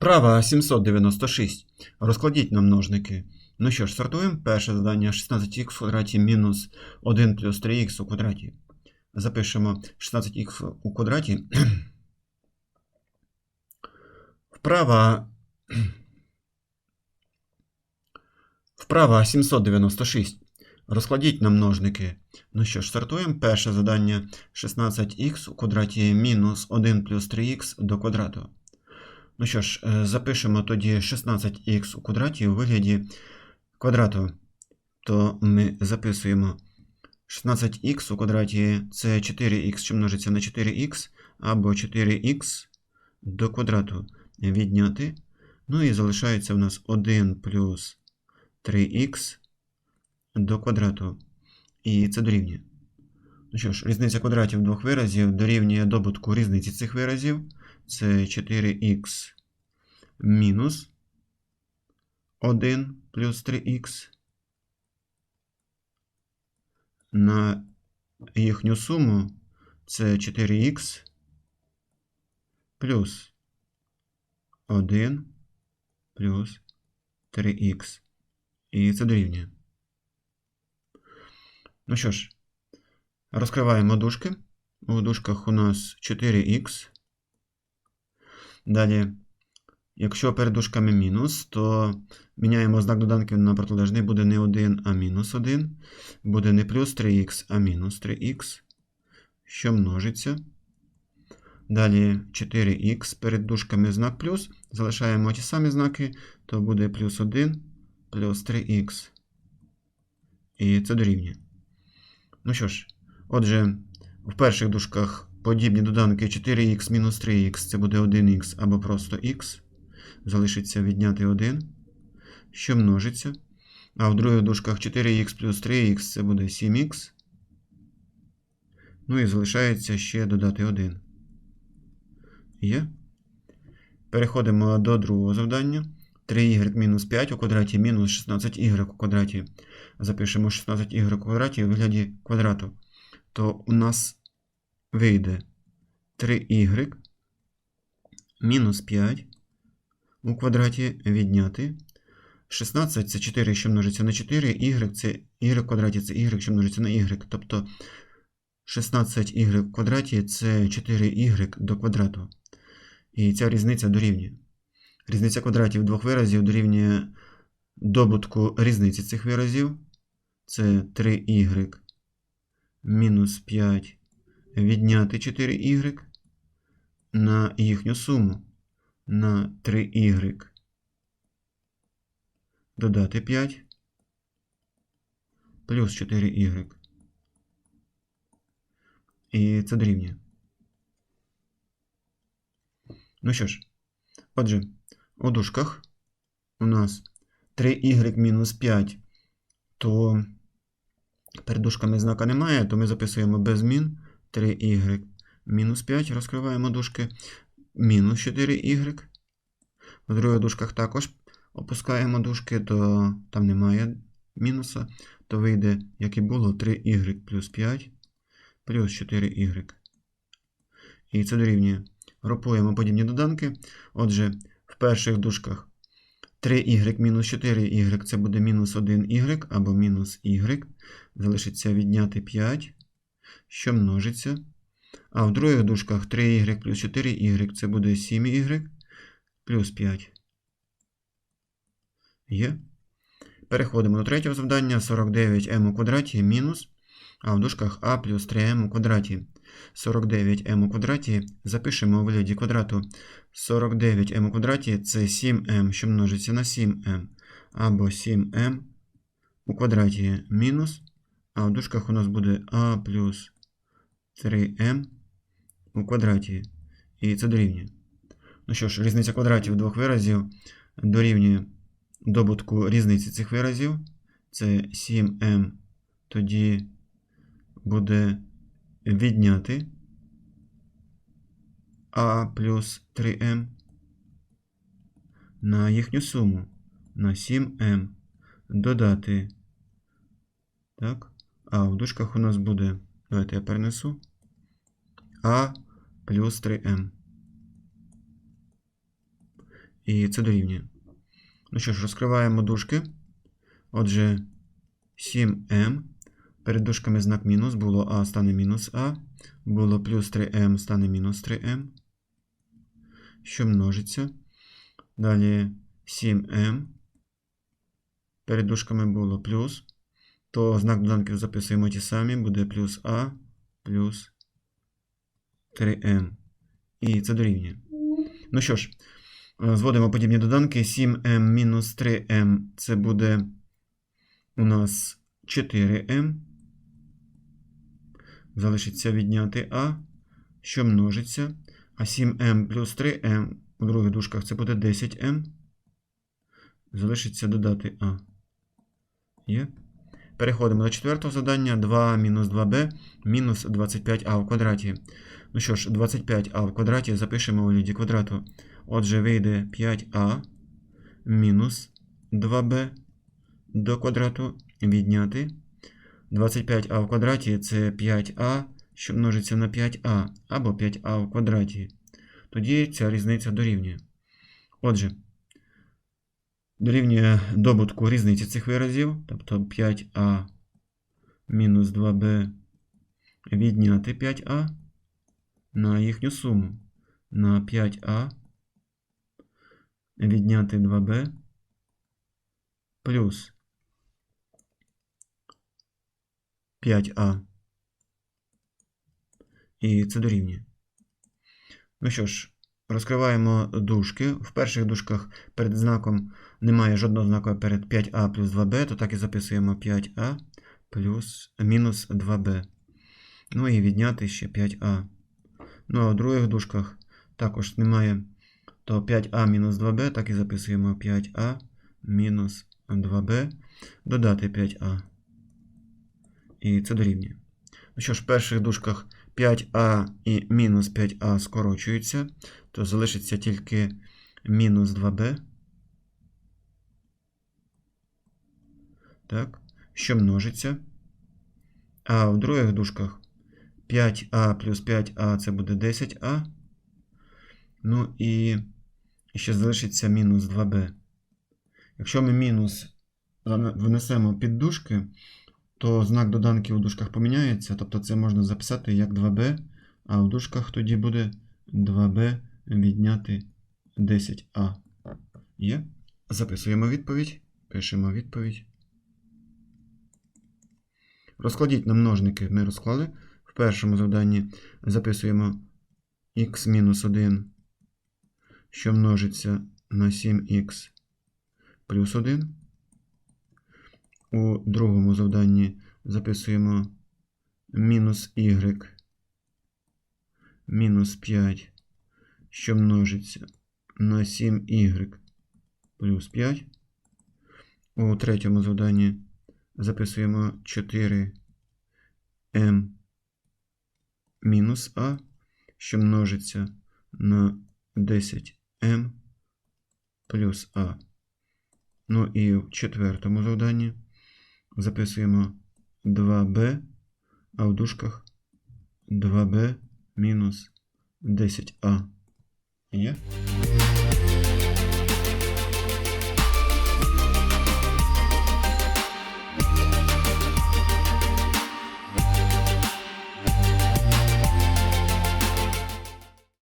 Вправа 796. Розкладіть на множники. Ну що ж, сортуємо. Перше завдання 16х в квадраті мінус 1 плюс 3х у квадраті. Запишемо 16х у квадраті. Вправа. Вправа 796. Розкладіть на множники. Ну що ж, стартуємо. Перше завдання 16х у квадраті мінус 1 плюс 3х до квадрату. Ну що ж, е, запишемо тоді 16х у квадраті у вигляді квадрату. То ми записуємо 16х у квадраті це 4х, що множиться на 4х, або 4х до квадрату відняти. Ну і залишається у нас 1 плюс 3х до квадрату. І це дорівнює. Ну що ж, різниця квадратів двох виразів дорівнює добутку різниці цих виразів. Це 4х мінус 1 плюс 3х на їхню суму це 4х плюс 1 плюс 3х. І це дорівнює. Ну що ж, розкриваємо дужки. У дужках у нас 4х. Далі, якщо перед дужками мінус, то міняємо знак доданків на протилежний, буде не 1, а мінус 1. Буде не плюс 3х, а мінус 3х, що множиться. Далі 4х перед дужками знак плюс. Залишаємо ті самі знаки, то буде плюс 1 плюс 3х. І це дорівнює. Ну що ж, отже, в перших дужках подібні доданки 4х мінус 3х це буде 1х або просто х. Залишиться відняти 1, що множиться. А в других дужках 4х плюс 3х це буде 7х. Ну і залишається ще додати 1. Є. Переходимо до другого завдання. 3y мінус 5 у квадраті мінус 16y у квадраті. Запишемо 16y у квадраті у вигляді квадрату. То у нас вийде 3y мінус 5 у квадраті відняти. 16 це 4, що множиться на 4, y це y в квадраті це y, що множиться на y. Тобто 16y в квадраті це 4y до квадрату. І ця різниця дорівнює. Різниця квадратів двох виразів дорівнює добутку різниці цих виразів. Це 3y мінус 5 відняти 4y на їхню суму. На 3y додати 5 плюс 4y. І це дорівнює. Ну що ж, отже, у дужках у нас 3y мінус 5, то перед дужками знака немає, то ми записуємо без змін 3y мінус 5, розкриваємо дужки, мінус 4y. В других дужках також опускаємо дужки, то там немає мінуса, то вийде, як і було, 3y плюс 5 плюс 4y. І це дорівнює. Групуємо подібні доданки. Отже, в перших дужках 3y мінус 4y це буде мінус 1y або мінус y. Залишиться відняти 5, що множиться. А в других дужках 3y плюс 4y це буде 7y плюс 5. Є. Переходимо до третього завдання. 49m у квадраті мінус. А в дужках а плюс 3m у квадраті. 49m у квадраті запишемо у вигляді квадрату. 49m у квадраті це 7m, що множиться на 7m. Або 7m у квадраті мінус. А в дужках у нас буде а плюс 3m у квадраті. І це дорівнює. Ну що ж, різниця квадратів двох виразів дорівнює добутку різниці цих виразів. Це 7m. Тоді буде відняти а плюс 3m на їхню суму на 7m додати. Так, а в дужках у нас буде, давайте я перенесу, а плюс 3m. І це дорівнює. Ну що ж, розкриваємо дужки. Отже, 7m. Перед дужками знак мінус було А стане мінус А. Було плюс 3m стане мінус 3m. Що множиться. Далі 7m. Перед дужками було плюс. То знак доданків записуємо ті самі. Буде плюс А плюс 3m. І це дорівнює. Ну що ж, е, зводимо подібні доданки. 7m мінус 3m це буде у нас 4m. Залишиться відняти А, що множиться. А 7m плюс 3m у других дужках це буде 10m. Залишиться додати А. Є. Переходимо до четвертого завдання. 2 мінус 2b мінус 25а в квадраті. Ну що ж, 25а в квадраті запишемо у ліді квадрату. Отже, вийде 5а мінус 2b до квадрату відняти. 25а в квадраті це 5а, що множиться на 5а, або 5а в квадраті. Тоді ця різниця дорівнює. Отже, дорівнює добутку різниці цих виразів, тобто 5а мінус 2b відняти 5а на їхню суму. На 5а відняти 2b плюс 5а. І це дорівнює. Ну що ж, розкриваємо дужки. В перших дужках перед знаком немає жодного знаку перед 5а плюс 2b, то так і записуємо 5а плюс мінус 2b. Ну і відняти ще 5а. Ну а в других дужках також немає. То 5а мінус 2b, так і записуємо 5а мінус 2b, додати 5а. І це дорівнює. Ну що ж, в перших дужках 5а і мінус 5а скорочуються, то залишиться тільки мінус 2b. Так, що множиться. А в других дужках 5а плюс 5а це буде 10а. Ну і ще залишиться мінус 2b. Якщо ми мінус внесемо під дужки, то знак доданків у дужках поміняється. Тобто це можна записати як 2b, а в дужках тоді буде 2b відняти 10а. Є? Записуємо відповідь. Пишемо відповідь. Розкладіть на множники ми розклали. В першому завданні записуємо x-1, що множиться на 7х плюс 1. У другому завданні записуємо мінус y мінус 5, що множиться на 7y плюс 5. У третьому завданні записуємо 4m мінус а, що множиться на 10m плюс а. Ну і в четвертому завданні записуємо 2b, а в дужках 2b мінус 10а. Є?